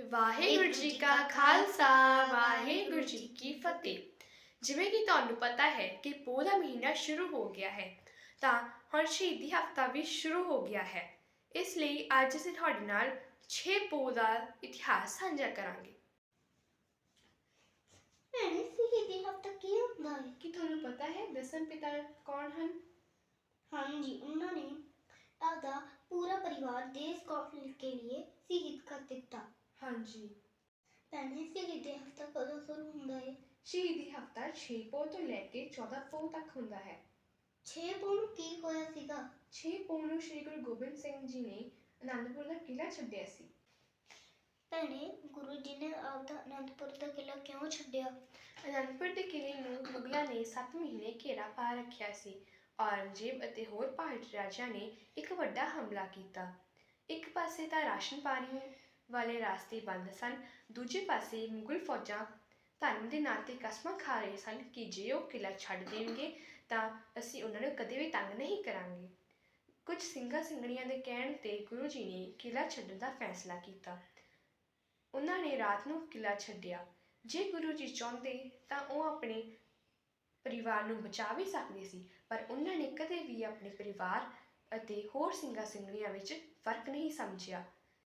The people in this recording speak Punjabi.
ਵਾਹਿਗੁਰੂ ਜੀ ਕਾ ਖਾਲਸਾ ਵਾਹਿਗੁਰੂ ਜੀ ਕੀ ਫਤਿਹ ਜਿਵੇਂ ਕਿ ਤੁਹਾਨੂੰ ਪਤਾ ਹੈ ਕਿ ਪੋਹ ਦਾ ਮਹੀਨਾ ਸ਼ੁਰੂ ਹੋ ਗਿਆ ਹੈ ਤਾਂ ਹੁਣ ਸ਼ਹੀਦੀ ਹਫਤਾ ਵੀ ਸ਼ੁਰੂ ਹੋ ਗਿਆ ਹੈ ਇਸ ਲਈ ਅੱਜ ਅਸੀਂ ਤੁਹਾਡੇ ਨਾਲ 6 ਪੋਹ ਦਾ ਇਤਿਹਾਸ ਸਾਂਝਾ ਕਰਾਂਗੇ ਭੈਣੇ ਸ਼ਹੀਦੀ ਹਫਤਾ ਕੀ ਹੁੰਦਾ ਹੈ ਕੀ ਤੁਹਾਨੂੰ ਪਤਾ ਹੈ ਦਸਮ ਪਿਤਾ ਕੌਣ ਹਨ ਹਾਂਜੀ ਉਹਨਾਂ ਨੇ ਆਪਦਾ ਪੂਰਾ ਪਰਿਵਾਰ ਦੇਸ਼ ਕੌਮ ਕੇ ਲਈ ਸ਼ਹੀਦ ਕਰ ਦਿੱਤਾ ਹਾਂਜੀ। ਭੈਣੇ ਸ਼ਹੀਦੀ ਹਫਤਾ ਕਦੋਂ ਸ਼ੁਰੂ ਹੁੰਦਾ ਹੈ ਸ਼ਹੀਦੀ ਹਫਤਾ 6 ਪੋਹ ਤੋਂ ਲੈ ਕੇ 14 ਪੋਹ ਤੱਕ ਹੁੰਦਾ ਹੈ। 6 ਪੌਣ ਨੂੰ ਕੀ ਹੋਇਆ ਸੀਗਾ? 6 ਪੋਹ ਨੂੰ ਸ੍ਰੀ ਗੁਰੂ ਗੋਬਿੰਦ ਸਿੰਘ ਜੀ ਨੇ ਅਨੰਦਪੁਰ ਦਾ ਕਿਲ੍ਹਾ ਛੱਡਿਆ ਸੀ। ਭੈਣੇ ਗੁਰੂ ਜੀ ਨੇ ਆਪਦਾ ਅਨੰਦਪੁਰ ਦਾ ਕਿਲਾ ਕਿਉਂ ਛੱਡਿਆ? ਅਨੰਦਪੁਰ ਦੇ ਕਿਲ੍ਹੇ ਨੂੰ ਮੁਗਲਾਂ ਨੇ 7 ਮਹੀਨੇ ਘੇਰਾ ਪਾ ਰੱਖਿਆ ਸੀ। ਔਰੰਗਜ਼ੇਬ ਅਤੇ ਹੋਰ ਪਹਾੜੀ ਰਾਜਿਆਂ ਨੇ ਇੱਕ ਵੱਡਾ ਹਮਲਾ ਕੀਤਾ। ਇੱਕ ਪਾਸੇ ਤਾਂ ਰਾਸ਼ਨ ਪਾਣੀ ਵਾਲੇ ਰਾਸਤੇ ਬੰਦ ਸਨ। ਦੂਜੇ ਪਾਸੇ ਮੁਗਲ ਫੌਜਾਂ ਧਰਮ ਦੇ ਨਾਂ ਤੇ ਕਸਮਾਂ ਖਾ ਰਹੇ ਸਨ ਕਿ ਜੇ ਉਹ ਕਿਲ੍ਹਾ ਛੱਡ ਦੇਣਗੇ, ਤਾਂ ਅਸੀਂ ਉਹਨਾਂ ਨੂੰ ਕਦੇ ਵੀ ਤੰਗ ਨਹੀਂ ਕਰਾਂਗੇ। ਕੁਝ ਸਿੰਘਾਂ ਸਿੰਘਣੀਆਂ ਦੇ ਕਹਿਣ ਤੇ ਗੁਰੂ ਜੀ ਨੇ ਕਿਲ੍ਹਾ ਛੱਡਣ ਦਾ ਫੈਸਲਾ ਕੀਤਾ। ਉਹਨਾਂ ਨੇ ਰਾਤ ਨੂੰ ਕਿਲ੍ਹਾ ਛੱਡਿਆ। ਜੇ ਗੁਰੂ ਜੀ ਚਾਹੁੰਦੇ, ਤਾਂ ਉਹ ਆਪਣੇ ਪਰਿਵਾਰ ਨੂੰ ਬਚਾ ਵੀ ਸਕਦੇ ਸੀ, ਪਰ ਉਹਨਾਂ ਨੇ ਕਦੇ ਵੀ ਆਪਣੇ ਪਰਿਵਾਰ ਅਤੇ ਹੋਰ ਸਿੰਘਾਂ ਸਿੰਘਣੀਆਂ ਵਿੱਚ ਫ਼ਰਕ ਨਹੀਂ ਸਮਝਿਆ।